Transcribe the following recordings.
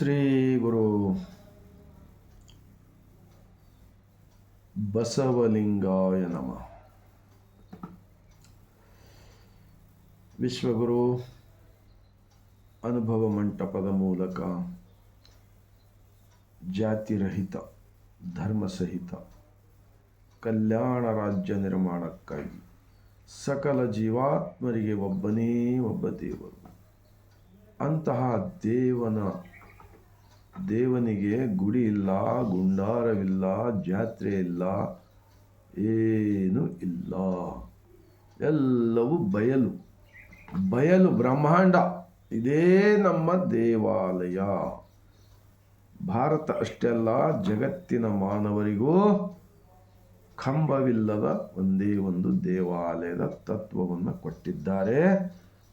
ಶ್ರೀ ಗುರು ಬಸವಲಿಂಗಾಯ ನಮ. ವಿಶ್ವಗುರು, ಅನುಭವ ಮಂಟಪದ ಮೂಲಕ ಜಾತಿರಹಿತ, ಧರ್ಮಸಹಿತ, ಕಲ್ಯಾಣ ರಾಜ್ಯ ನಿರ್ಮಾಣಕ್ಕಾಗಿ ಸಕಲ ಜೀವಾತ್ಮರಿಗೆ ಒಬ್ಬನೇ ಒಬ್ಬ ದೇವರು. ಅಂತಹ ದೇವನ ದೇವನಿಗೆ ಗುಡಿ ಇಲ್ಲ ಗುಂಡಾರವಿಲ್ಲ ಜಾತ್ರೆ ಇಲ್ಲ ಏನೂ ಇಲ್ಲ. ಎಲ್ಲವೂ ಬಯಲು. ಬಯಲು ಬ್ರಹ್ಮಾಂಡ. ಇದೇ ನಮ್ಮ ದೇವಾಲಯ. ಭಾರತ ಅಷ್ಟೆಲ್ಲ ಜಗತ್ತಿನ ಮಾನವರಿಗೂ ಕಂಬವಿಲ್ಲದ ಒಂದೇ ಒಂದು ದೇವಾಲಯದ ತತ್ವವನ್ನು ಕೊಟ್ಟಿದ್ದಾರೆ.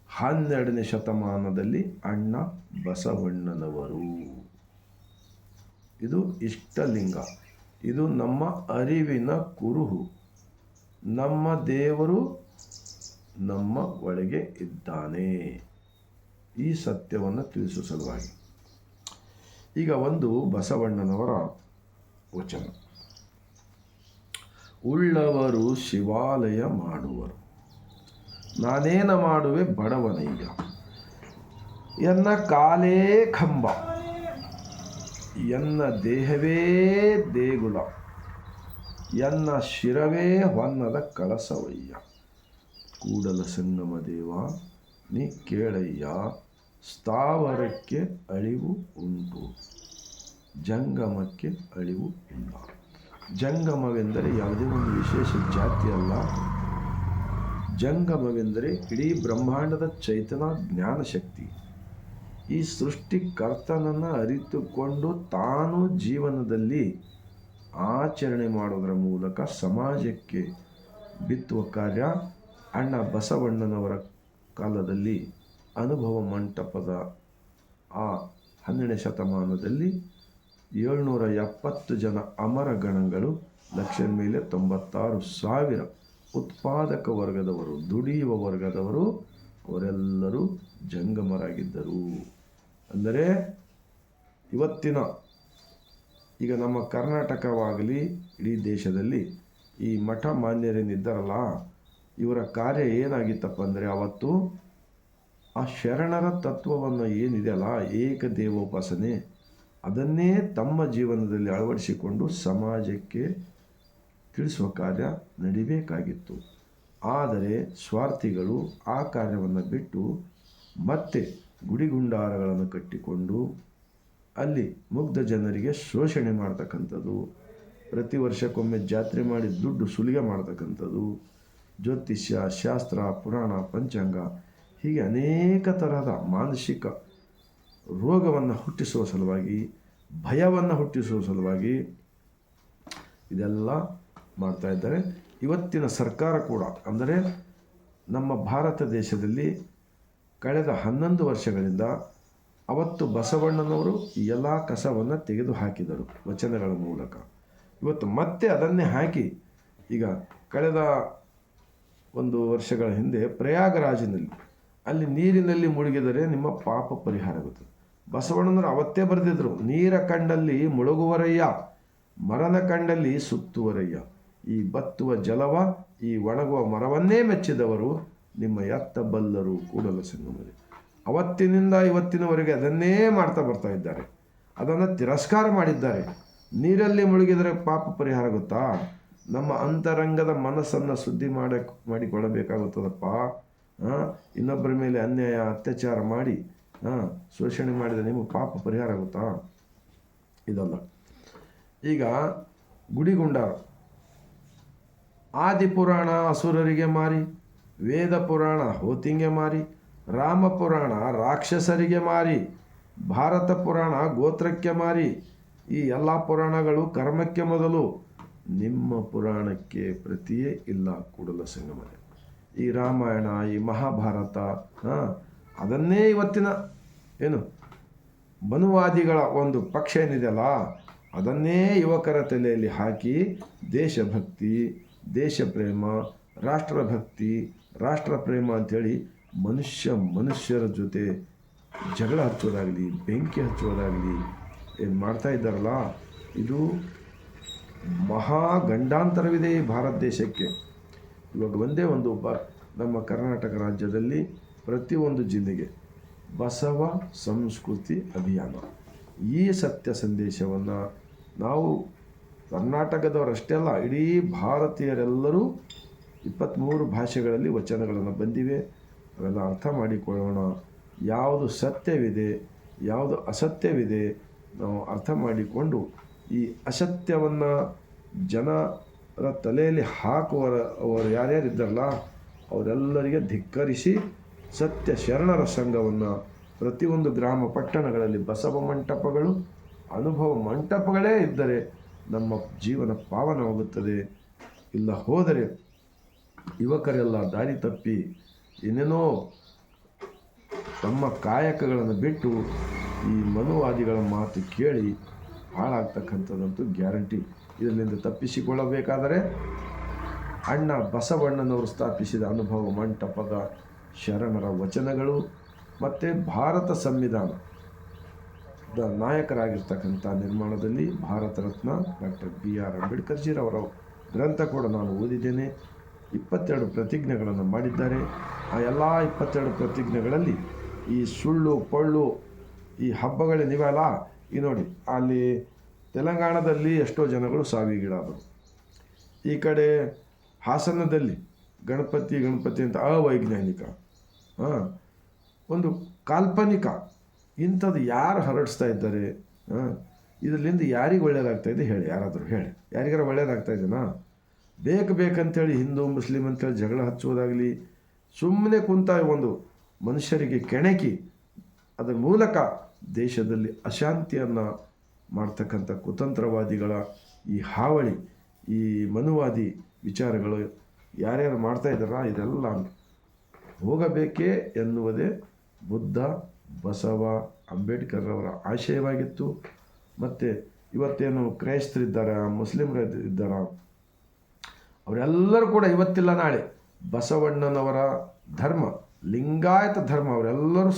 ಹನ್ನೆರಡನೇ ಶತಮಾನದಲ್ಲಿ ಅಣ್ಣ ಬಸವಣ್ಣನವರು. ಇದು ಇಷ್ಟಲಿಂಗ. ಇದು ನಮ್ಮ ಅರಿವಿನ ಕುರುಹು. ನಮ್ಮ ದೇವರು ನಮ್ಮ ಒಳಗೆ ಇದ್ದಾನೆ. ಈ ಸತ್ಯವನ್ನು ತಿಳಿಸುವ ಸಲುವಾಗಿ. ಈಗ ಒಂದು ಬಸವಣ್ಣನವರ ವಚನ. ಉಳ್ಳವರು ಶಿವಾಲಯ ಮಾಡುವರು. ನಾನೇನ ಮಾಡುವೆ ಬಡವನಯ್ಯ ಎನ್ನ ಕಾಲೇ ಕಂಬ. ಎನ್ನ ದೇಹವೇ ದೇಗುಲ, ಎನ್ನ ಶಿರವೇ ಹೊನ್ನದ ಕಳಸವಯ್ಯ. ಕೂಡಲ ಸಂಗಮ ದೇವ, ನೀ ಕೇಳಯ್ಯ, ಸ್ಥಾವರಕ್ಕೆ ಅಳಿವು ಉಂಟು, ಜಂಗಮಕ್ಕೆ ಅಳಿವು ಇಲ್ಲ. ಜಂಗಮವೆಂದರೆ ಯಾವುದೇ ಒಂದು ವಿಶೇಷ ಜಾತಿ ಅಲ್ಲ. ಜಂಗಮವೆಂದರೆ ಇಡೀ ಬ್ರಹ್ಮಾಂಡದ ಚೈತನ್ಯ ಜ್ಞಾನಶಕ್ತಿ. ಈ ಸೃಷ್ಟಿಕರ್ತನನ್ನು ಅರಿತುಕೊಂಡು ತಾನು ಜೀವನದಲ್ಲಿ ಆಚರಣೆ ಮಾಡುವುದರ ಮೂಲಕ ಸಮಾಜಕ್ಕೆ ಬಿತ್ತುವ ಕಾರ್ಯ ಅಣ್ಣ ಬಸವಣ್ಣನವರ ಕಾಲದಲ್ಲಿ ಅನುಭವ ಮಂಟಪದ ಆ ಹನ್ನೆರಡನೇ ಶತಮಾನದಲ್ಲಿ ಏಳ್ನೂರ ಎಪ್ಪತ್ತು ಜನ ಅಮರ ಗಣಗಳು ಲಕ್ಷದ ಮೇಲೆ ತೊಂಬತ್ತಾರು ಸಾವಿರ ಉತ್ಪಾದಕ ವರ್ಗದವರು, ದುಡಿಯುವ ವರ್ಗದವರು, ಅವರೆಲ್ಲರೂ ಜಂಗಮರಾಗಿದ್ದರು. ಅಂದರೆ ಇವತ್ತಿನ ಈಗ ನಮ್ಮ ಕರ್ನಾಟಕವಾಗಲಿ, ಇಡೀ ದೇಶದಲ್ಲಿ ಈ ಮಠ ಮಾನ್ಯರೇನಿದ್ದಾರಲ್ಲ ಇವರ ಕಾರ್ಯ ಏನಾಗಿತ್ತಪ್ಪ ಅಂದರೆ ಅವತ್ತು ಆ ಶರಣರ ತತ್ವವನ್ನು ಏನಿದೆಯಲ್ಲ ಏಕದೇವೋಪಾಸನೆ, ಅದನ್ನೇ ತಮ್ಮ ಜೀವನದಲ್ಲಿ ಅಳವಡಿಸಿಕೊಂಡು ಸಮಾಜಕ್ಕೆ ತಿಳಿಸುವ ಕಾರ್ಯ ನಡಿಬೇಕಾಗಿತ್ತು. ಆದರೆ ಸ್ವಾರ್ಥಿಗಳು ಆ ಕಾರ್ಯವನ್ನು ಬಿಟ್ಟು ಮತ್ತೆ ಗುಡಿಗುಂಡಾರಗಳನ್ನು ಕಟ್ಟಿಕೊಂಡು ಅಲ್ಲಿ ಮುಗ್ಧ ಜನರಿಗೆ ಶೋಷಣೆ ಮಾಡ್ತಕ್ಕಂಥದ್ದು, ಪ್ರತಿ ವರ್ಷಕ್ಕೊಮ್ಮೆ ಜಾತ್ರೆ ಮಾಡಿ ದುಡ್ಡು ಸುಲಿಗೆ ಮಾಡ್ತಕ್ಕಂಥದ್ದು, ಜ್ಯೋತಿಷ್ಯ, ಶಾಸ್ತ್ರ, ಪುರಾಣ, ಪಂಚಾಂಗ, ಹೀಗೆ ಅನೇಕ ತರಹದ ಮಾನಸಿಕ ರೋಗವನ್ನು ಹುಟ್ಟಿಸುವ ಸಲುವಾಗಿ, ಭಯವನ್ನು ಹುಟ್ಟಿಸುವ ಸಲುವಾಗಿ ಇದೆಲ್ಲ ಮಾಡ್ತಾ ಇದ್ದಾರೆ. ಇವತ್ತಿನ ಸರ್ಕಾರ ಕೂಡ, ಅಂದರೆ ನಮ್ಮ ಭಾರತ ದೇಶದಲ್ಲಿ ಕಳೆದ ಹನ್ನೊಂದು ವರ್ಷಗಳಿಂದ ಅವತ್ತು ಬಸವಣ್ಣನವರು ಎಲ್ಲ ಕಸವನ್ನು ತೆಗೆದು ಹಾಕಿದರು ವಚನಗಳ ಮೂಲಕ. ಇವತ್ತು ಮತ್ತೆ ಅದನ್ನೇ ಹಾಕಿ ಈಗ ಕಳೆದ ಒಂದು ವರ್ಷಗಳ ಹಿಂದೆ ಪ್ರಯಾಗರಾಜಿನಲ್ಲಿ ಅಲ್ಲಿ ನೀರಿನಲ್ಲಿ ಮುಳುಗಿದರೆ ನಿಮ್ಮ ಪಾಪ ಪರಿಹಾರ ಆಗುತ್ತದೆ ಬಸವಣ್ಣನವರು ಅವತ್ತೇ ಬರೆದಿದ್ದರು ನೀರ ಕಂಡಲ್ಲಿ ಮುಳುಗುವರಯ್ಯ ಮರನ ಕಂಡಲ್ಲಿ ಸುತ್ತುವರಯ್ಯ. ಈ ಬತ್ತುವ ಜಲವ, ಈ ಒಣಗುವ ಮರವನ್ನೇ ಮೆಚ್ಚಿದವರು ನಿಮ್ಮ ಎತ್ತ ಬಲ್ಲರು ಕೂಡಲ ಸಂಗಮರಿ ಅವತ್ತಿನಿಂದ ಇವತ್ತಿನವರೆಗೆ ಅದನ್ನೇ ಮಾಡ್ತಾ ಬರ್ತಾ ಇದ್ದಾರೆ. ಅದನ್ನು ತಿರಸ್ಕಾರ ಮಾಡಿದ್ದಾರೆ. ನೀರಲ್ಲಿ ಮುಳುಗಿದರೆ ಪಾಪ ಪರಿಹಾರ ಗೊತ್ತಾ? ನಮ್ಮ ಅಂತರಂಗದ ಮನಸ್ಸನ್ನು ಸುದ್ದಿ ಮಾಡ ಮಾಡಿಕೊಳ್ಳಬೇಕಾಗುತ್ತದಪ್ಪ. ಇನ್ನೊಬ್ಬರ ಮೇಲೆ ಅನ್ಯಾಯ, ಅತ್ಯಾಚಾರ ಮಾಡಿ ಶೋಷಣೆ ಮಾಡಿದರೆ ನಿಮಗೆ ಪಾಪ ಪರಿಹಾರ ಆಗುತ್ತಾ ಇದಲ್ಲ. ಈಗ ಗುಡಿಗುಂಡಾರ ಆದಿಪುರಾಣ ಅಸುರರಿಗೆ ಮಾರಿ ವೇದ ಪುರಾಣ ಹೋತಿಂಗೆ ಮಾರಿ ರಾಮ ಪುರಾಣ ರಾಕ್ಷಸರಿಗೆ ಮಾರಿ ಭಾರತ ಪುರಾಣ ಗೋತ್ರಕ್ಕೆ ಮಾರಿ. ಈ ಎಲ್ಲ ಪುರಾಣಗಳು ಕರ್ಮಕ್ಕೆ ಮೊದಲು, ನಿಮ್ಮ ಪುರಾಣಕ್ಕೆ ಪ್ರತಿಯೇ ಇಲ್ಲ ಕೂಡಲ ಸಂಗಮನೆ. ಈ ರಾಮಾಯಣ, ಈ ಮಹಾಭಾರತ ಅದನ್ನೇ ಇವತ್ತಿನ, ಏನು ಬನುವಾದಿಗಳ ಒಂದು ಪಕ್ಷ ಏನಿದೆಯಲ್ಲ, ಅದನ್ನೇ ಯುವಕರ ತಲೆಯಲ್ಲಿ ಹಾಕಿ ದೇಶಭಕ್ತಿ ದೇಶ ಪ್ರೇಮ ರಾಷ್ಟ್ರಭಕ್ತಿ ರಾಷ್ಟ್ರ ಪ್ರೇಮ ಅಂಥೇಳಿ ಮನುಷ್ಯ ಮನುಷ್ಯರ ಜೊತೆ ಜಗಳ ಹಚ್ಚೋದಾಗಲಿ, ಬೆಂಕಿ ಹಚ್ಚೋದಾಗಲಿ ಏನು ಮಾಡ್ತಾ ಇದ್ದಾರಲ್ಲ, ಇದು ಮಹಾ ಗಂಡಾಂತರವಿದೆ ಭಾರತ ದೇಶಕ್ಕೆ. ಇವಾಗ ಒಂದೇ ಒಂದು ಬ, ನಮ್ಮ ಕರ್ನಾಟಕ ರಾಜ್ಯದಲ್ಲಿ ಪ್ರತಿಯೊಂದು ಜಿಲ್ಲೆಗೆ ಬಸವ ಸಂಸ್ಕೃತಿ ಅಭಿಯಾನ. ಈ ಸತ್ಯ ಸಂದೇಶವನ್ನು ನಾವು ಕರ್ನಾಟಕದವರಷ್ಟೇ ಅಲ್ಲ, ಇಡೀ ಭಾರತೀಯರೆಲ್ಲರೂ ಇಪ್ಪತ್ತ್ಮೂರು ಭಾಷೆಗಳಲ್ಲಿ ವಚನಗಳನ್ನು ಬಂದಿವೆ. ಅವೆಲ್ಲ ಅರ್ಥ ಮಾಡಿಕೊಳ್ಳೋಣ. ಯಾವುದು ಸತ್ಯವಿದೆ, ಯಾವುದು ಅಸತ್ಯವಿದೆ ನಾವು ಅರ್ಥ ಮಾಡಿಕೊಂಡು ಈ ಅಸತ್ಯವನ್ನು ಜನರ ತಲೆಯಲ್ಲಿ ಹಾಕುವರ, ಅವರು ಯಾರ್ಯಾರಿದ್ದಾರಲ್ಲ, ಅವರೆಲ್ಲರಿಗೆ ಧಿಕ್ಕರಿಸಿ ಸತ್ಯ ಶರಣರ ಸಂಘವನ್ನು ಪ್ರತಿಯೊಂದು ಗ್ರಾಮ ಪಟ್ಟಣಗಳಲ್ಲಿ ಬಸವ ಮಂಟಪಗಳು, ಅನುಭವ ಮಂಟಪಗಳೇ ಇದ್ದರೆ ನಮ್ಮ ಜೀವನ ಪಾವನವಾಗುತ್ತದೆ. ಇಲ್ಲ ಹೋದರೆ ಯುವಕರೆಲ್ಲ ದಾರಿ ತಪ್ಪಿ ಏನೇನೋ ತಮ್ಮ ಕಾಯಕಗಳನ್ನು ಬಿಟ್ಟು ಈ ಮನುವಾದಿಗಳ ಮಾತು ಕೇಳಿ ಹಾಳಾಗ್ತಕ್ಕಂಥದ್ದಂತೂ ಗ್ಯಾರಂಟಿ. ಇದರಿಂದ ತಪ್ಪಿಸಿಕೊಳ್ಳಬೇಕಾದರೆ ಅಣ್ಣ ಬಸವಣ್ಣನವರು ಸ್ಥಾಪಿಸಿದ ಅನುಭವ ಮಂಟಪದ ಶರಣರ ವಚನಗಳು ಮತ್ತು ಭಾರತ ಸಂವಿಧಾನ ದ ನಾಯಕರಾಗಿರ್ತಕ್ಕಂಥ ನಿರ್ಮಾಣದಲ್ಲಿ Bharat Ratna doctor B R ಅಂಬೇಡ್ಕರ್ಜಿರವರ ಗ್ರಂಥ ಕೂಡ ನಾನು ಓದಿದ್ದೇನೆ. ಇಪ್ಪತ್ತೆರಡು ಪ್ರತಿಜ್ಞೆಗಳನ್ನು ಮಾಡಿದ್ದಾರೆ. ಆ ಎಲ್ಲ ಇಪ್ಪತ್ತೆರಡು ಪ್ರತಿಜ್ಞೆಗಳಲ್ಲಿ ಈ ಸುಳ್ಳು, ಪೊಳ್ಳು, ಈ ಹಬ್ಬಗಳೇನಿವೆಯಲ್ಲ ಈ ನೋಡಿ, ಅಲ್ಲಿ ತೆಲಂಗಾಣದಲ್ಲಿ ಎಷ್ಟೋ ಜನಗಳು ಸಾವಿಗೀಡಾದರು. ಈ ಕಡೆ ಹಾಸನದಲ್ಲಿ ಗಣಪತಿ ಗಣಪತಿ ಅಂತ ಅವೈಜ್ಞಾನಿಕ, ಹಾಂ, ಒಂದು ಕಾಲ್ಪನಿಕ, ಇಂಥದ್ದು ಯಾರು ಹರಡಿಸ್ತಾ ಇದ್ದಾರೆ, ಹಾಂ ಇದರಿಂದ ಯಾರಿಗೆ ಒಳ್ಳೇದಾಗ್ತಾ ಇದೆ ಹೇಳಿ, ಯಾರಾದರೂ ಹೇಳಿ. ಯಾರಿಗಾರ ಒಳ್ಳೆಯದಾಗ್ತಾ ಇದೆನಾ? ಬೇಕು ಬೇಕಂತೇಳಿ ಹಿಂದೂ, ಮುಸ್ಲಿಂ ಅಂತೇಳಿ ಜಗಳ ಹಚ್ಚೋದಾಗಲಿ ಸುಮ್ಮನೆ ಕುಂತ ಒಂದು ಮನುಷ್ಯರಿಗೆ ಕೆಣಕಿ ಅದರ ಮೂಲಕ ದೇಶದಲ್ಲಿ ಅಶಾಂತಿಯನ್ನು ಮಾಡ್ತಕ್ಕಂಥ ಕುತಂತ್ರವಾದಿಗಳ ಈ ಹಾವಳಿ, ಈ ಮನುವಾದಿ ವಿಚಾರಗಳು ಯಾರ್ಯಾರು ಮಾಡ್ತಾ ಇದ್ದಾರ, ಇದೆಲ್ಲ ಹೋಗಬೇಕೇ ಎನ್ನುವುದೇ ಬುದ್ಧ, ಬಸವ, ಅಂಬೇಡ್ಕರ್ ಅವರ ಆಶಯವಾಗಿತ್ತು. ಮತ್ತು ಇವತ್ತೇನು ಕ್ರೈಸ್ತರಿದ್ದಾರೆ, ಮುಸ್ಲಿಮರ ಇದ್ದಾರೆ ಅವರೆಲ್ಲರೂ ಕೂಡ ಇವತ್ತಿಲ್ಲ ನಾಳೆ. ಬಸವಣ್ಣನವರ ಧರ್ಮ, ಲಿಂಗಾಯತ ಧರ್ಮ ಅವರೆಲ್ಲರೂ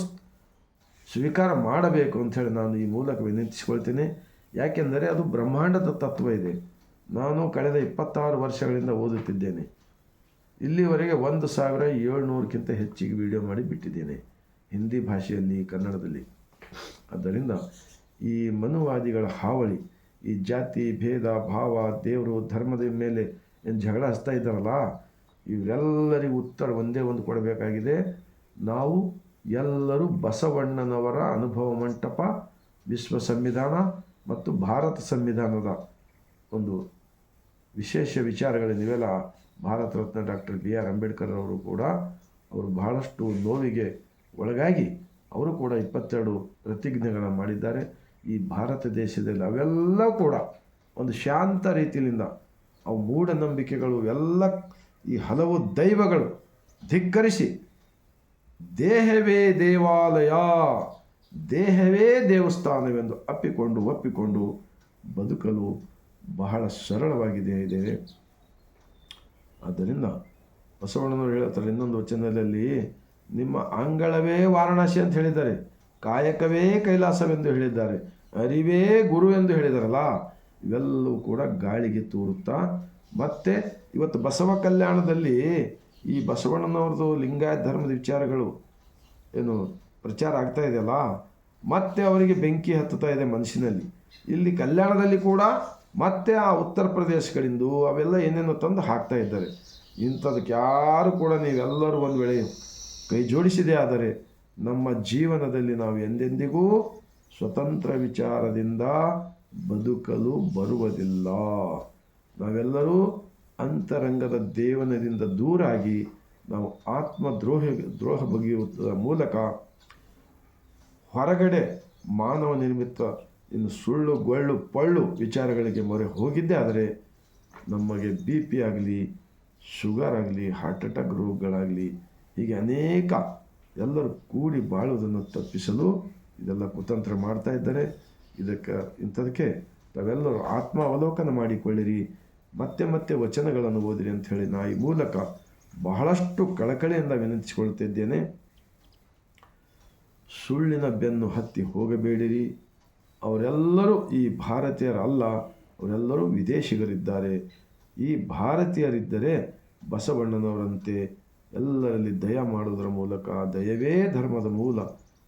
ಸ್ವೀಕಾರ ಮಾಡಬೇಕು ಅಂಥೇಳಿ ನಾನು ಈ ಮೂಲಕ ವಿನಂತಿಸಿಕೊಳ್ತೇನೆ. ಯಾಕೆಂದರೆ ಅದು ಬ್ರಹ್ಮಾಂಡದ ತತ್ವ ಇದೆ. ನಾನು ಕಳೆದ ಇಪ್ಪತ್ತಾರು ವರ್ಷಗಳಿಂದ ಓದುತ್ತಿದ್ದೇನೆ. ಇಲ್ಲಿವರೆಗೆ ಒಂದು ಸಾವಿರ ಏಳ್ನೂರಕ್ಕಿಂತ ಹೆಚ್ಚಿಗೆ ವಿಡಿಯೋ ಮಾಡಿ ಬಿಟ್ಟಿದ್ದೇನೆ, ಹಿಂದಿ ಭಾಷೆಯಲ್ಲಿ, ಕನ್ನಡದಲ್ಲಿ. ಆದ್ದರಿಂದ ಈ ಮನುವಾದಿಗಳ ಹಾವಳಿ, ಈ ಜಾತಿ, ಭೇದ, ಭಾವ, ದೇವರು, ಧರ್ಮದ ಮೇಲೆ ಏನು ಜಗಳ ಹಚ್ತಾ ಇದ್ದಾರಲ್ಲ, ಇವರೆಲ್ಲರಿಗೂ ಉತ್ತರ ಒಂದೇ ಒಂದು ಕೊಡಬೇಕಾಗಿದೆ. ನಾವು ಎಲ್ಲರೂ ಬಸವಣ್ಣನವರ ಅನುಭವ ಮಂಟಪ, ವಿಶ್ವ ಸಂವಿಧಾನ ಮತ್ತು ಭಾರತ ಸಂವಿಧಾನದ ಒಂದು ವಿಶೇಷ ವಿಚಾರಗಳೇನಿವೆಲ್ಲ Bharat Ratna doctor B R Ambedkar ಅವರು ಕೂಡ, ಅವರು ಬಹಳಷ್ಟು ನೋವಿಗೆ ಒಳಗಾಗಿ ಅವರು ಕೂಡ ಇಪ್ಪತ್ತೆರಡು ಪ್ರತಿಜ್ಞೆಗಳನ್ನು ಮಾಡಿದ್ದಾರೆ. ಈ ಭಾರತ ದೇಶದಲ್ಲಿ ಅವೆಲ್ಲ ಕೂಡ ಒಂದು ಶಾಂತ ರೀತಿಯಿಂದ ಅವು ಮೂಢನಂಬಿಕೆಗಳು, ಎಲ್ಲ ಈ ಹಲವು ದೈವಗಳು ಧಿಕ್ಕರಿಸಿ, ದೇಹವೇ ದೇವಾಲಯ, ದೇಹವೇ ದೇವಸ್ಥಾನವೆಂದು ಅಪ್ಪಿಕೊಂಡು ಒಪ್ಪಿಕೊಂಡು ಬದುಕಲು ಬಹಳ ಸರಳವಾಗಿದೆ ಇದೆ. ಆದ್ದರಿಂದ ಬಸವಣ್ಣನವರು ಹೇಳ್ತಾರೆ, ಇನ್ನೊಂದು ವಚನದಲ್ಲಿ, ನಿಮ್ಮ ಅಂಗಳವೇ ವಾರಣಾಸಿ ಅಂತ ಹೇಳಿದ್ದಾರೆ, ಕಾಯಕವೇ ಕೈಲಾಸವೆಂದು ಹೇಳಿದ್ದಾರೆ, ಅರಿವೇ ಗುರು ಎಂದು ಹೇಳಿದಾರಲ್ಲ ಇವೆಲ್ಲವೂ ಕೂಡ ಗಾಳಿಗೆ ತೂರುತ್ತಾ, ಮತ್ತೆ ಇವತ್ತು ಬಸವ ಕಲ್ಯಾಣದಲ್ಲಿ ಈ ಬಸವಣ್ಣನವ್ರದ್ದು ಲಿಂಗಾಯತ ಧರ್ಮದ ವಿಚಾರಗಳು ಏನು ಪ್ರಚಾರ ಆಗ್ತಾ ಇದೆಯಲ್ಲ, ಮತ್ತೆ ಅವರಿಗೆ ಬೆಂಕಿ ಹತ್ತುತ್ತಾ ಇದೆ ಮನಸ್ಸಿನಲ್ಲಿ. ಇಲ್ಲಿ ಕಲ್ಯಾಣದಲ್ಲಿ ಕೂಡ ಮತ್ತೆ ಆ ಉತ್ತರ ಪ್ರದೇಶಗಳಿಂದ ಅವೆಲ್ಲ ಏನೇನೋ ತಂದು ಹಾಕ್ತಾ ಇದ್ದಾರೆ. ಇಂಥದಕ್ಕೆ ಯಾರು ಕೂಡ ನೀವೆಲ್ಲರೂ ಒಂದು ವೇಳೆ ಕೈ ಜೋಡಿಸಿದೆ ಆದರೆ ನಮ್ಮ ಜೀವನದಲ್ಲಿ ನಾವು ಎಂದೆಂದಿಗೂ ಸ್ವತಂತ್ರ ವಿಚಾರದಿಂದ ಬದುಕಲು ಬರುವುದಿಲ್ಲ. ನಾವೆಲ್ಲರೂ ಅಂತರಂಗದ ದೇವನದಿಂದ ದೂರಾಗಿ ನಾವು ಆತ್ಮದ್ರೋಹ, ದ್ರೋಹ ಬಗೆಯುವುದರ ಮೂಲಕ ಹೊರಗಡೆ ಮಾನವ ನಿರ್ಮಿತ ಇನ್ನು ಸುಳ್ಳು, ಗೊಳ್ಳು, ಪಳ್ಳು ವಿಚಾರಗಳಿಗೆ ಮೊರೆ ಹೋಗಿದ್ದೇ ಆದರೆ ನಮಗೆ ಬಿ ಪಿ ಆಗಲಿ, ಶುಗರ್ ಆಗಲಿ, ಹಾರ್ಟ್ ಅಟ್ಯಾಕ್ ರೋಗಗಳಾಗಲಿ, ಹೀಗೆ ಅನೇಕ ಎಲ್ಲರೂ ಕೂಡಿ ಬಾಳುವುದನ್ನು ತಪ್ಪಿಸಲು ಇದೆಲ್ಲ ಕುತಂತ್ರ ಮಾಡ್ತಾ ಇದ್ದಾರೆ. ಇದಕ್ಕೆ ಇಂಥದಕ್ಕೆ ತಾವೆಲ್ಲರೂ ಆತ್ಮ ಅವಲೋಕನ ಮಾಡಿಕೊಳ್ಳಿರಿ. ಮತ್ತೆ ಮತ್ತೆ ವಚನಗಳನ್ನು ಓದಿರಿ ಅಂತ ಹೇಳಿ ನಾ ಈ ಮೂಲಕ ಬಹಳಷ್ಟು ಕಳಕಳಿಯಿಂದ ವಿನಂತಿಸಿಕೊಳ್ತಿದ್ದೇನೆ ಸುಳ್ಳಿನ ಬೆನ್ನು ಹತ್ತಿ ಹೋಗಬೇಡಿರಿ. ಅವರೆಲ್ಲರೂ ಈ ಭಾರತೀಯರಲ್ಲ ಅವರೆಲ್ಲರೂ ವಿದೇಶಿಗರಿದ್ದಾರೆ. ಈ ಭಾರತೀಯರಿದ್ದರೆ ಬಸವಣ್ಣನವರಂತೆ ಎಲ್ಲರಲ್ಲಿ ದಯ ಮಾಡುವುದರ ಮೂಲಕ, ದಯವೇ ಧರ್ಮದ ಮೂಲ.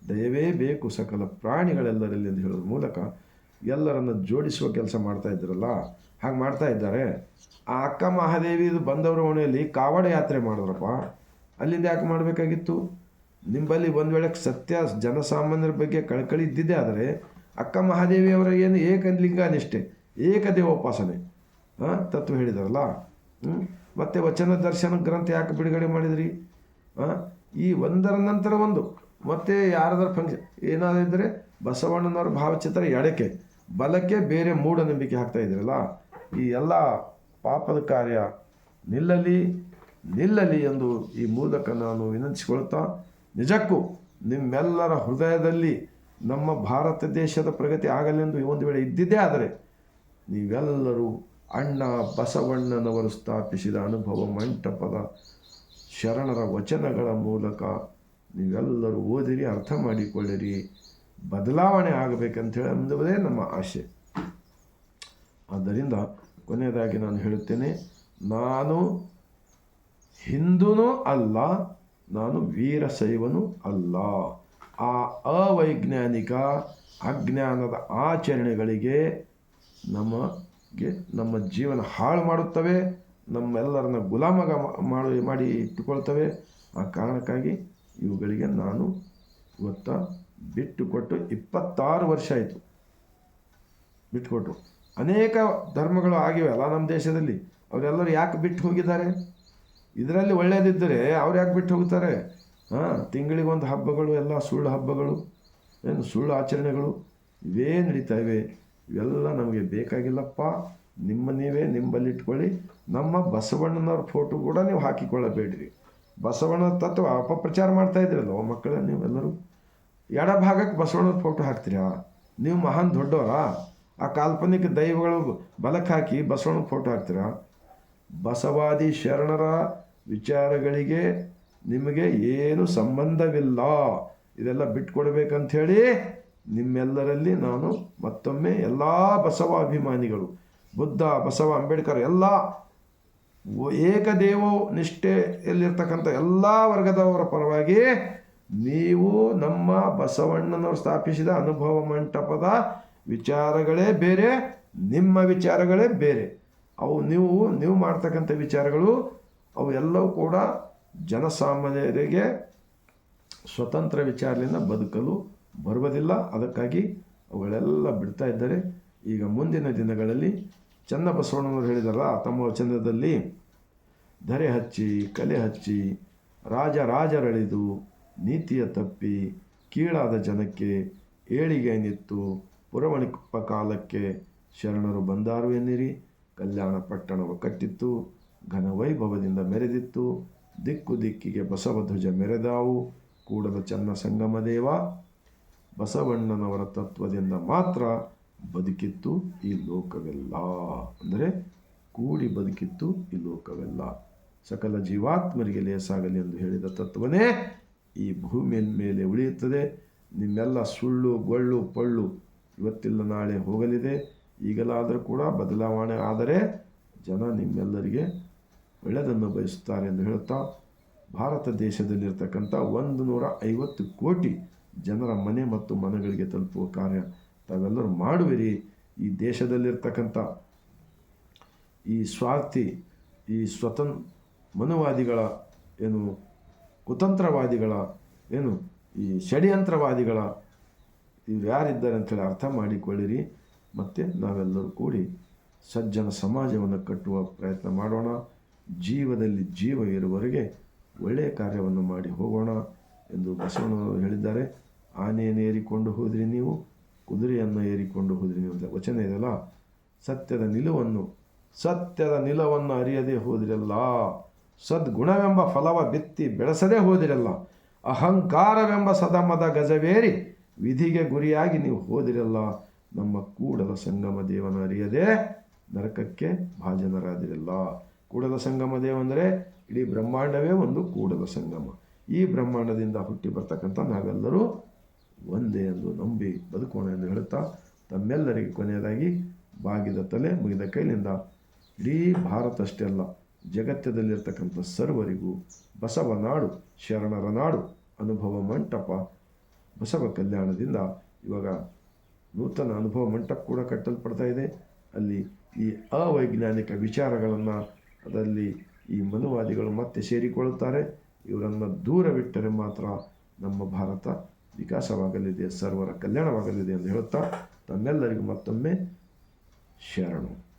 ದಯವೇ ಬೇಕು ಸಕಲ ಪ್ರಾಣಿಗಳೆಲ್ಲರಲ್ಲಿ ಎಂದು ಹೇಳೋದ್ರ ಮೂಲಕ ಎಲ್ಲರನ್ನು ಜೋಡಿಸುವ ಕೆಲಸ ಮಾಡ್ತಾ ಇದ್ರಲ್ಲ? ಹಾಗೆ ಮಾಡ್ತಾ ಇದ್ದಾರೆ. ಆ ಅಕ್ಕ ಮಹಾದೇವಿ ಬಂದವರ ಓಣೆಯಲ್ಲಿ ಕಾವಡ ಯಾತ್ರೆ ಮಾಡಿದ್ರಪ್ಪ. ಅಲ್ಲಿಂದ ಯಾಕೆ ಮಾಡಬೇಕಾಗಿತ್ತು? ನಿಂಬಲ್ಲಿ ಒಂದು ವೇಳೆ ಸತ್ಯ, ಜನಸಾಮಾನ್ಯರ ಬಗ್ಗೆ ಕಳಕಳಿ ಇದ್ದಿದ್ದೇ ಆದರೆ ಅಕ್ಕ ಮಹಾದೇವಿಯವರ ಏನು ಏಕಲಿಂಗ ನಿಷ್ಠೆ ಏಕದೇವೋಪಾಸನೆ ಹಾಂ ತತ್ವ ಹೇಳಿದಾರಲ್ಲ? ಮತ್ತು ವಚನ ದರ್ಶನ ಗ್ರಂಥ ಯಾಕೆ ಬಿಡುಗಡೆ ಮಾಡಿದ್ರಿ? ಈ ಒಂದರ ನಂತರ ಒಂದು. ಮತ್ತೆ ಯಾರಾದರೂ ಫಂಕ್ಷನ್ ಏನಾದರೂ ಇದ್ದರೆ ಬಸವಣ್ಣನವರ ಭಾವಚಿತ್ರ ಎಡಕ್ಕೆ, ಬಲಕ್ಕೆ ಬೇರೆ ಮೂಢನಂಬಿಕೆ ಹಾಕ್ತಾ ಇದ್ದೀರಲ್ಲ, ಈ ಎಲ್ಲ ಪಾಪದ ಕಾರ್ಯ ನಿಲ್ಲಲಿ ನಿಲ್ಲಲಿ ಎಂದು ಈ ಮೂಲಕ ನಾನು ವಿನಂತಿಸಿಕೊಳ್ತಾ ನಿಜಕ್ಕೂ ನಿಮ್ಮೆಲ್ಲರ ಹೃದಯದಲ್ಲಿ ನಮ್ಮ ಭಾರತ ದೇಶದ ಪ್ರಗತಿ ಆಗಲೆಂದು ಒಂದು ವೇಳೆ ಇದ್ದಿದ್ದೇ ಆದರೆ, ನೀವೆಲ್ಲರೂ ಅಣ್ಣ ಬಸವಣ್ಣನವರು ಸ್ಥಾಪಿಸಿದ ಅನುಭವ ಮಂಟಪದ ಶರಣರ ವಚನಗಳ ಮೂಲಕ ನೀವೆಲ್ಲರೂ ಓದಿರಿ, ಅರ್ಥ ಮಾಡಿಕೊಳ್ಳಿರಿ, ಬದಲಾವಣೆ ಆಗಬೇಕಂತೇಳಿ ಎಂಬುದೇ ನಮ್ಮ ಆಶೆ ಆದ್ದರಿಂದ ಕೊನೆಯದಾಗಿ ನಾನು ಹೇಳುತ್ತೇನೆ, ನಾನು ಹಿಂದೂನೂ ಅಲ್ಲ, ನಾನು ವೀರಶೈವನೂ ಅಲ್ಲ. ಆ ಅವೈಜ್ಞಾನಿಕ ಅಜ್ಞಾನದ ಆಚರಣೆಗಳಿಗೆ ನಮಗೆ, ನಮ್ಮ ಜೀವನ ಹಾಳು ಮಾಡುತ್ತವೆ, ನಮ್ಮೆಲ್ಲರನ್ನ ಗುಲಾಮಗ ಮಾಡಿ ಮಾಡಿ ಇಟ್ಟುಕೊಳ್ತವೆ ಆ ಕಾರಣಕ್ಕಾಗಿ ಇವುಗಳಿಗೆ ನಾನು ಇವತ್ತ ಬಿಟ್ಟುಕೊಟ್ಟು ಇಪ್ಪತ್ತಾರು ವರ್ಷ ಆಯಿತು. ಬಿಟ್ಟುಕೊಟ್ಟು ಅನೇಕ ಧರ್ಮಗಳು ಆಗಿವೆ ಅಲ್ಲ ನಮ್ಮ ದೇಶದಲ್ಲಿ. ಅವರೆಲ್ಲರೂ ಯಾಕೆ ಬಿಟ್ಟು ಹೋಗಿದ್ದಾರೆ? ಇದರಲ್ಲಿ ಒಳ್ಳೆಯದಿದ್ದರೆ ಅವ್ರು ಯಾಕೆ ಬಿಟ್ಟು ಹೋಗ್ತಾರೆ ಹಾಂ ತಿಂಗಳಿಗೊಂದು ಹಬ್ಬಗಳು, ಎಲ್ಲ ಸುಳ್ಳು ಹಬ್ಬಗಳು, ಏನು ಸುಳ್ಳು ಆಚರಣೆಗಳು, ಇವೇ ನಡೀತಾ ಇವೆ. ಇವೆಲ್ಲ ನಮಗೆ ಬೇಕಾಗಿಲ್ಲಪ್ಪ. ನಿಮ್ಮ ನೀವೇ ನಿಂಬಲ್ಲಿ ಇಟ್ಕೊಳ್ಳಿ ನಮ್ಮ ಬಸವಣ್ಣನವ್ರ ಫೋಟೋ ಕೂಡ ನೀವು ಹಾಕಿಕೊಳ್ಳಬೇಡ್ರಿ. ಬಸವಣ್ಣ ತತ್ವ ಅಪಪ್ರಚಾರ ಮಾಡ್ತಾ ಇದ್ದೀರಲ್ಲ ಮಕ್ಕಳ ನೀವೆಲ್ಲರೂ? ಎಡಭಾಗಕ್ಕೆ ಬಸವಣ್ಣನ ಫೋಟೋ ಹಾಕ್ತೀರಾ? ನೀವು ಮಹಾನ್ ದೊಡ್ಡವರಾ? ಆ ಕಾಲ್ಪನಿಕ ದೈವಗಳು ಬಲಕ್ಕೆ ಹಾಕಿ ಬಸವಣ್ಣನ ಫೋಟೋ ಹಾಕ್ತೀರಾ? ಬಸವಾದಿ ಶರಣರ ವಿಚಾರಗಳಿಗೆ ನಿಮಗೆ ಏನು ಸಂಬಂಧವಿಲ್ಲ. ಇದೆಲ್ಲ ಬಿಟ್ಕೊಡ್ಬೇಕಂಥೇಳಿ ನಿಮ್ಮೆಲ್ಲರಲ್ಲಿ ನಾನು ಮತ್ತೊಮ್ಮೆ ಎಲ್ಲ ಬಸವ ಅಭಿಮಾನಿಗಳು ಬುದ್ಧ, ಬಸವ, ಅಂಬೇಡ್ಕರ್, ಎಲ್ಲ ಏಕದೇವ ನಿಷ್ಠೆಯಲ್ಲಿರ್ತಕ್ಕಂಥ ಎಲ್ಲ ವರ್ಗದವರ ಪರವಾಗಿ ನೀವು ನಮ್ಮ ಬಸವಣ್ಣನವರು ಸ್ಥಾಪಿಸಿದ ಅನುಭವ ಮಂಟಪದ ವಿಚಾರಗಳೇ ಬೇರೆ, ನಿಮ್ಮ ವಿಚಾರಗಳೇ ಬೇರೆ. ಅವು ನೀವು ನೀವು ಮಾಡ್ತಕ್ಕಂಥ ವಿಚಾರಗಳು, ಅವು ಎಲ್ಲವೂ ಕೂಡ ಜನಸಾಮಾನ್ಯರಿಗೆ ಸ್ವತಂತ್ರ ವಿಚಾರದಿಂದ ಬದುಕಲು ಬರುವುದಿಲ್ಲ. ಅದಕ್ಕಾಗಿ ಅವುಗಳೆಲ್ಲ ಬಿಡ್ತಾ ಇದ್ದಾರೆ. ಈಗ ಮುಂದಿನ ದಿನಗಳಲ್ಲಿ ಚನ್ನಬಸವಣ್ಣನವರು ಹೇಳಿದಾರಲ್ಲ, ತಮ್ಮ ಚಂದದಲ್ಲಿ ಧರೆ ಹಚ್ಚಿ, ಕಲೆ ಹಚ್ಚಿ, ರಾಜ ರಾಜರಳಿದು, ನೀತಿಯ ತಪ್ಪಿ, ಕೀಳಾದ ಜನಕ್ಕೆ ಏಳಿಗೆ ನಿತ್ತು ಪುರವಣಿಪ್ಪ ಕಾಲಕ್ಕೆ ಶರಣರು ಬಂದಾರು ಎನ್ನಿರಿ. ಕಲ್ಯಾಣ ಪಟ್ಟಣವು ಕಟ್ಟಿತ್ತು ಘನವೈಭವದಿಂದ ಮೆರೆದಿತ್ತು. ದಿಕ್ಕು ದಿಕ್ಕಿಗೆ ಬಸವಧ್ವಜ ಮೆರೆದಾವು. ಕೂಡದ ಚನ್ನ ಸಂಗಮ ದೇವ. ಬಸವಣ್ಣನವರ ತತ್ವದಿಂದ ಮಾತ್ರ ಬದುಕಿತ್ತು ಈ ಲೋಕವೆಲ್ಲ. ಅಂದರೆ ಕೂಡಿ ಬದುಕಿತ್ತು ಈ ಲೋಕವೆಲ್ಲ. ಸಕಲ ಜೀವಾತ್ಮರಿಗೆ ಲೇಸಾಗಲಿ ಎಂದು ಹೇಳಿದ ತತ್ವನೇ ಈ ಭೂಮಿಯ ಮೇಲೆ ಉಳಿಯುತ್ತದೆ. ನಿಮ್ಮೆಲ್ಲ ಸುಳ್ಳು, ಗೊಳ್ಳು, ಪಳ್ಳು ಇವತ್ತಿಲ್ಲ, ನಾಳೆ ಹೋಗಲಿದೆ. ಈಗಲಾದರೂ ಕೂಡ ಬದಲಾವಣೆ ಆದರೆ ಜನ ನಿಮ್ಮೆಲ್ಲರಿಗೆ ಒಳ್ಳೆಯದನ್ನು ಬಯಸುತ್ತಾರೆ ಎಂದು ಹೇಳುತ್ತಾ, ಭಾರತ ದೇಶದಲ್ಲಿರ್ತಕ್ಕಂಥ ಒಂದು ನೂರ ಐವತ್ತು ಕೋಟಿ ಜನರ ಮನೆ ಮತ್ತು ಮನೆಗಳಿಗೆ ತಲುಪುವ ಕಾರ್ಯ ತಾವೆಲ್ಲರೂ ಮಾಡುವಿರಿ ಈ ದೇಶದಲ್ಲಿರ್ತಕ್ಕಂಥ ಈ ಸ್ವಾರ್ಥಿ, ಈ ಸ್ವತಂ, ಮನುವಾದಿಗಳ ಏನು ಕುತಂತ್ರವಾದಿಗಳ ಏನು ಈ ಷಡ್ಯಂತ್ರವಾದಿಗಳ ಇವ್ರು ಯಾರಿದ್ದಾರೆ ಅಂತೇಳಿ ಅರ್ಥ ಮಾಡಿಕೊಳ್ಳಿರಿ. ಮತ್ತು ನಾವೆಲ್ಲರೂ ಕೂಡಿ ಸಜ್ಜನ ಸಮಾಜವನ್ನು ಕಟ್ಟುವ ಪ್ರಯತ್ನ ಮಾಡೋಣ. ಜೀವದಲ್ಲಿ ಜೀವ ಇರುವವರೆಗೆ ಒಳ್ಳೆಯ ಕಾರ್ಯವನ್ನು ಮಾಡಿ ಹೋಗೋಣ ಎಂದು ಬಸವಣ್ಣನವರು ಹೇಳಿದ್ದಾರೆ. ಆನೆಯನ್ನು ಏರಿಕೊಂಡು ಹೋದ್ರಿ ನೀವು. ಕುದುರೆಯನ್ನು ಏರಿಕೊಂಡು ಹೋದ್ರಿ ವಚನ ಇದೆಯಲ್ಲ? ಸತ್ಯದ ನಿಲುವನ್ನು, ಸತ್ಯದ ನಿಲವನ್ನು ಅರಿಯದೇ ಹೋದಿರಲ್ಲ. ಸದ್ಗುಣವೆಂಬ ಫಲವ ಬಿತ್ತಿ ಬೆಳೆಸದೇ ಹೋದಿರಲ್ಲ. ಅಹಂಕಾರವೆಂಬ ಸದಮದ ಗಜವೇರಿ ವಿಧಿಗೆ ಗುರಿಯಾಗಿ ನೀವು ಹೋದಿರಲ್ಲ. ನಮ್ಮ ಕೂಡಲ ಸಂಗಮ ದೇವನ ಅರಿಯದೆ ನರಕಕ್ಕೆ ಭಾಜನರಾದಿರಲ್ಲ. ಕೂಡಲ ಸಂಗಮ ದೇವ ಅಂದರೆ ಇಡೀ ಬ್ರಹ್ಮಾಂಡವೇ ಒಂದು ಕೂಡಲ ಸಂಗಮ. ಈ ಬ್ರಹ್ಮಾಂಡದಿಂದ ಹುಟ್ಟಿ ಬರ್ತಕ್ಕಂಥ ನಾವೆಲ್ಲರೂ ಒಂದೇ ಎಂದು ನಂಬಿ ಬದುಕೋಣ ಎಂದು ಹೇಳುತ್ತಾ ತಮ್ಮೆಲ್ಲರಿಗೆ ಕೊನೆಯದಾಗಿ ಬಾಗಿದ ತಲೆ ಮುಗಿದ ಕೈಲಿಂದ ಇಡೀ ಭಾರತ ಅಷ್ಟೇ ಅಲ್ಲ ಜಗತ್ತದಲ್ಲಿರ್ತಕ್ಕಂಥ ಸರ್ವರಿಗೂ ಬಸವ ನಾಡು, ಶರಣರ ನಾಡು, ಅನುಭವ ಮಂಟಪ, ಬಸವ ಕಲ್ಯಾಣದಿಂದ ಇವಾಗ ನೂತನ ಅನುಭವ ಮಂಟಪ ಕೂಡ ಕಟ್ಟಲ್ಪಡ್ತಾ ಇದೆ. ಅಲ್ಲಿ ಈ ಅವೈಜ್ಞಾನಿಕ ವಿಚಾರಗಳನ್ನು ಅದರಲ್ಲಿ ಈ ಮನುವಾದಿಗಳು ಮತ್ತೆ ಸೇರಿಕೊಳ್ಳುತ್ತಾರೆ. ಇವರನ್ನು ದೂರವಿಟ್ಟರೆ ಮಾತ್ರ ನಮ್ಮ ಭಾರತ ವಿಕಾಸವಾಗಲಿದೆ ಸರ್ವರ ಕಲ್ಯಾಣವಾಗಲಿದೆ ಎಂದು ಹೇಳುತ್ತಾ ತಮ್ಮೆಲ್ಲರಿಗೂ ಮತ್ತೊಮ್ಮೆ ಶರಣು.